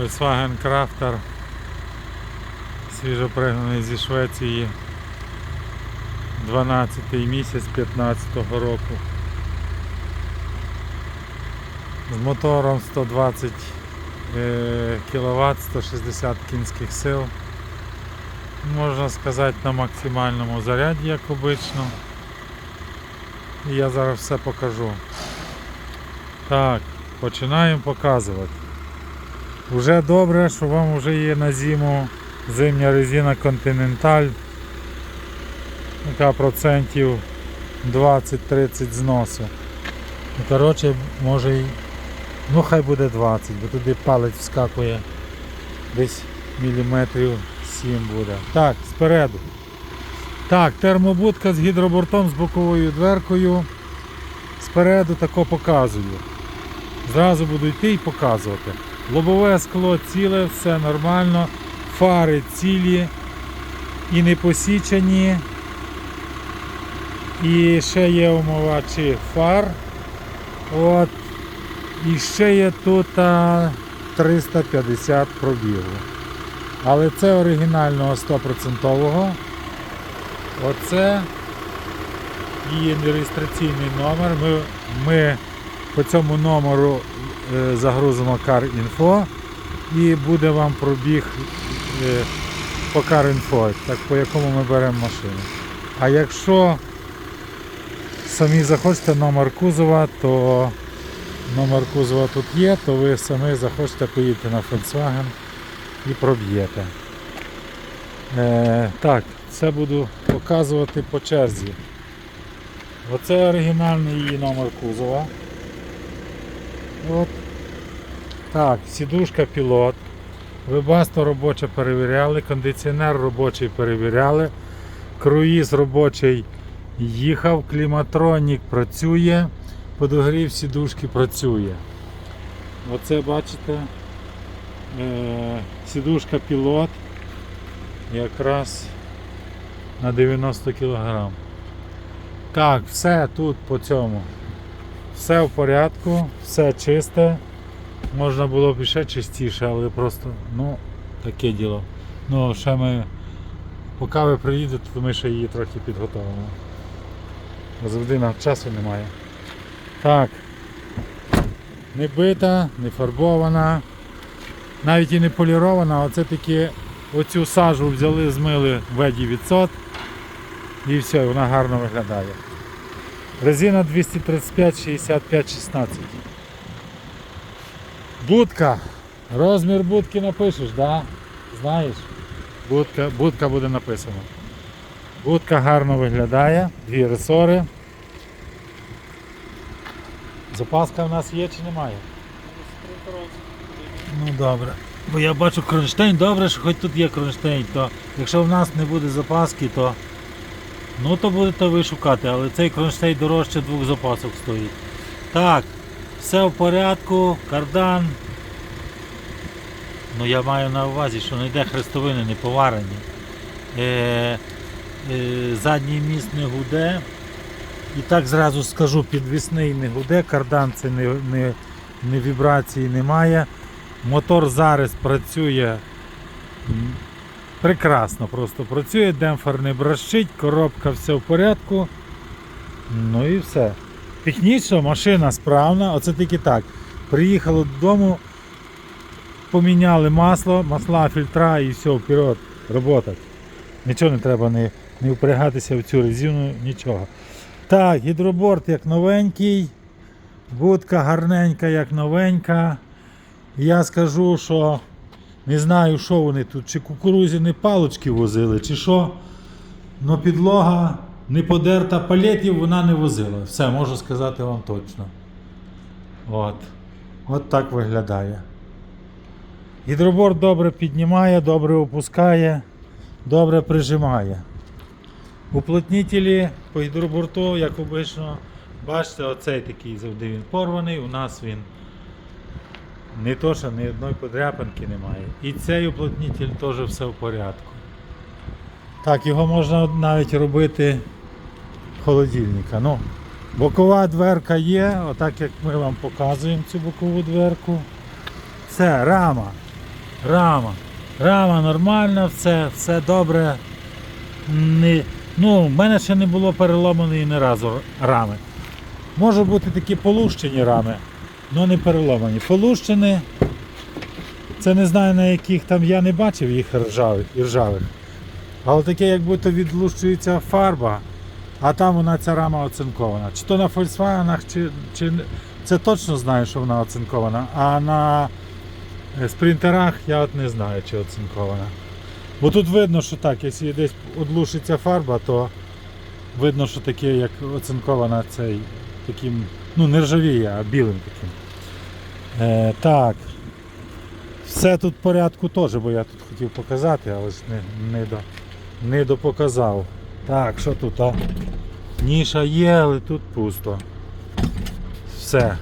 Volkswagen Crafter свіжопригнаний зі Швеції 12 місяць 15 року. З мотором 120 кВт, 160 кінських сил. Можна сказати на максимальному заряді, як обично. І я зараз все покажу. Так, починаємо показувати. Уже добре, що вам вже є на зиму зимня резина Continental, яка процентів 20-30 зносу. Ну, коротше, може й, ну хай буде 20, бо туди палець вскакує десь міліметрів 7 буде. Так, спереду. Так, термобудка з гідробортом з боковою дверкою. Спереду тако показую. Зразу буду йти і показувати. Лобове скло ціле, все нормально, фари цілі і не посічені. І ще є умивачі фар. От. І ще є тут 350 пробігу. Але це оригінального 100%. Оце її реєстраційний номер. Ми, ми по цьому номеру загрузимо CarInfo і буде вам пробіг е, по CarInfo, так по якому ми беремо машину. А якщо самі захочете номер кузова, то номер кузова тут є, то ви самі захочете поїдете на Volkswagen і проб'єте. Е, так, це буду показувати по черзі. Оце оригінальний її номер кузова. От. Так, сідушка пілот. Вебасто робоче перевіряли, кондиціонер робочий перевіряли, круїз робочий їхав, кліматронік працює, подогрів сідушки працює. Оце бачите, е, сідушка пілот якраз на 90 кг. Так, все тут по цьому. Все в порядку, все чисте. Можна було б ще чистіше, але просто, ну, таке діло. Ну, ще ми, поки ви приїдете, то ми ще її трохи підготовимо. Завжди нам часу немає. Так. Не бита, не фарбована, навіть і не полірована, оце таки оцю сажу взяли, змили в 900 і все, вона гарно виглядає. Резина 235 65 16. Будка. Розмір будки напишеш, да? Знаєш? Будка, будка буде написана. Будка гарно виглядає, дві ресори. Запаска в нас є чи немає? Ну добре. Бо я бачу кронштейн, добре, що хоч тут є кронштейн, то якщо в нас не буде запаски, то ну то будете ви шукати, але цей кронштейн дорожче двох запасок стоїть. Так, все в порядку, кардан. Ну я маю на увазі, що не йде хрестовини, не поварені. Е, е, задній міст не гуде. І так зразу скажу, підвісний не гуде, кардан це не, не, не вібрації немає. Мотор зараз працює прекрасно, просто працює, демпфер не бращить, коробка все в порядку. Ну і все. Технічно машина справна, оце тільки так. Приїхали додому, поміняли масло, масла, фільтра і все, вперед, робота. Нічого не треба не, не впрягатися в цю резину, нічого. Так, гідроборт як новенький, будка гарненька, як новенька. Я скажу, що не знаю, що вони тут, чи кукурузяні палочки возили, чи що. Но підлога не подерта палетів, вона не возила. Все, можу сказати вам точно. От. От так виглядає. Гідроборд добре піднімає, добре опускає, добре прижимає. Уплотнітелі по гідроборту, як обично, бачите, оцей такий завжди він порваний, у нас він не то, що ні одної подряпинки немає. І цей уплотнітель теж все в порядку. Так, його можна навіть робити холодильника. Ну, бокова дверка є, отак як ми вам показуємо цю бокову дверку. Це рама. Рама. Рама нормальна, все, все добре. Не, ну, в мене ще не було переломаної ні разу рами. Можуть бути такі полущені рами, але не переломані. Полущені, це не знаю на яких там я не бачив їх ржавих ржавих. Але таке, як будто відлущується фарба, а там вона ця рама оцинкована. Чи то на Volkswagen, чи, чи це точно знаю, що вона оцинкована, а на е, спринтерах я от не знаю, чи оцинкована. Бо тут видно, що так, якщо десь одлушиться фарба, то видно, що таке, як оцинкована цей таким, ну не ржавіє, а білим таким. Е, так. Все тут в порядку теж, бо я тут хотів показати, але ж не, не, до, не допоказав. Так, що тут? А? Ніша є, але тут пусто. Все.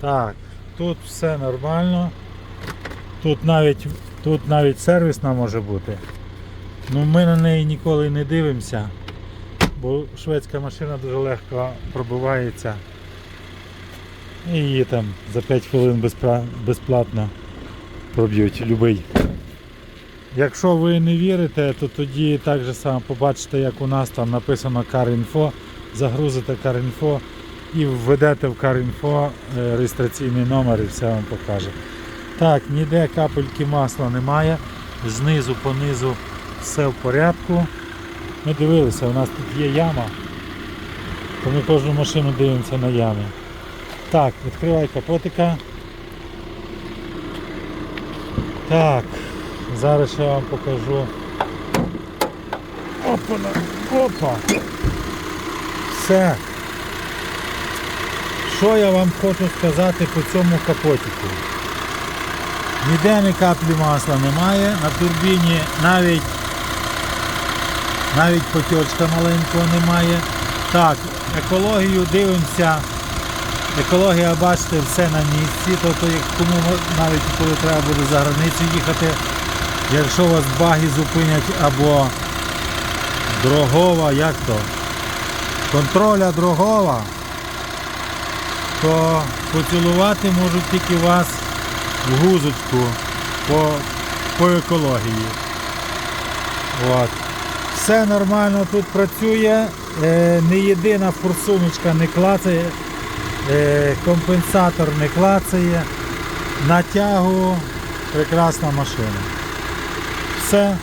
Так, тут все нормально. Тут навіть, тут навіть сервісна може бути. Ну, ми на неї ніколи не дивимося, бо шведська машина дуже легко пробивається. І її там за 5 хвилин безплатно проб'ють любий. Якщо ви не вірите, то тоді так же само побачите, як у нас там написано CarInfo, загрузите CarInfo і введете в CarInfo е, реєстраційний номер і все вам покаже. Так, ніде капельки масла немає. Знизу понизу все в порядку. Ми дивилися, у нас тут є яма. То ми кожну машину дивимося на ями. Так, відкривай капотика. Так, зараз я вам покажу. Опа, опа. Все. Що я вам хочу сказати по цьому капотику? Ніде ні каплі масла немає, на турбіні навіть навіть потьочка маленького немає. Так, екологію дивимося. Екологія, бачите, все на місці, тобто кому навіть коли треба буде за границю їхати, якщо вас баги зупинять або Дрогова, як то? Контроля Дрогова, то поцілувати можуть тільки вас в гузочку по, по екології. От. Все нормально тут працює, е, не єдина форсуночка не клацає, е, компенсатор не клацає, на тягу прекрасна машина. Все,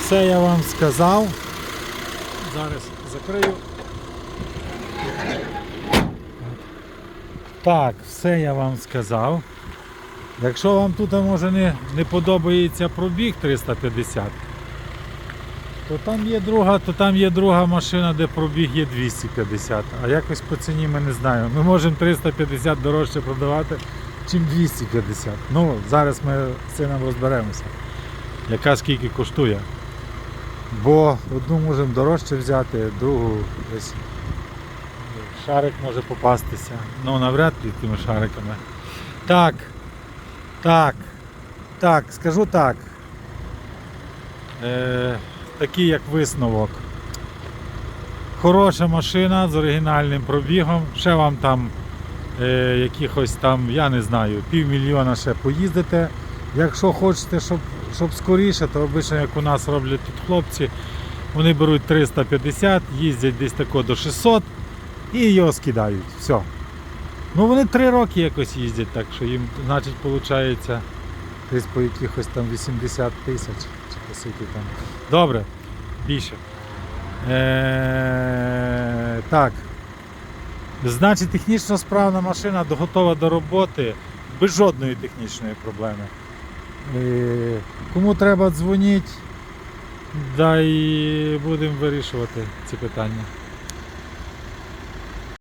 все я вам сказав. Зараз закрию. Так, все я вам сказав. Якщо вам тут може не, не подобається пробіг 350, то там є друга, то там є друга машина, де пробіг є 250. А якось по ціні ми не знаємо. Ми можемо 350 дорожче продавати, чим 250. Ну, зараз ми з цим розберемося. Яка скільки коштує. Бо одну можемо дорожче взяти, другу десь шарик може попастися. Ну навряд ли тими шариками. Так. Так. Так, скажу так. Е, такий як висновок. Хороша машина з оригінальним пробігом. Ще вам там е, якихось там, я не знаю, півмільйона ще поїздите. Якщо хочете, щоб, щоб скоріше, то обично як у нас роблять тут хлопці, вони беруть 350, їздять десь тако до 600 і його скидають. Все. Ну вони 3 роки якось їздять, так що їм, значить, виходить десь по якихось там 80 тисяч чи по скільки там. Добре, більше. Е, так. Значить, технічно справна машина готова до роботи без жодної технічної проблеми. Е, кому треба дзвоніть, да і будемо вирішувати ці питання.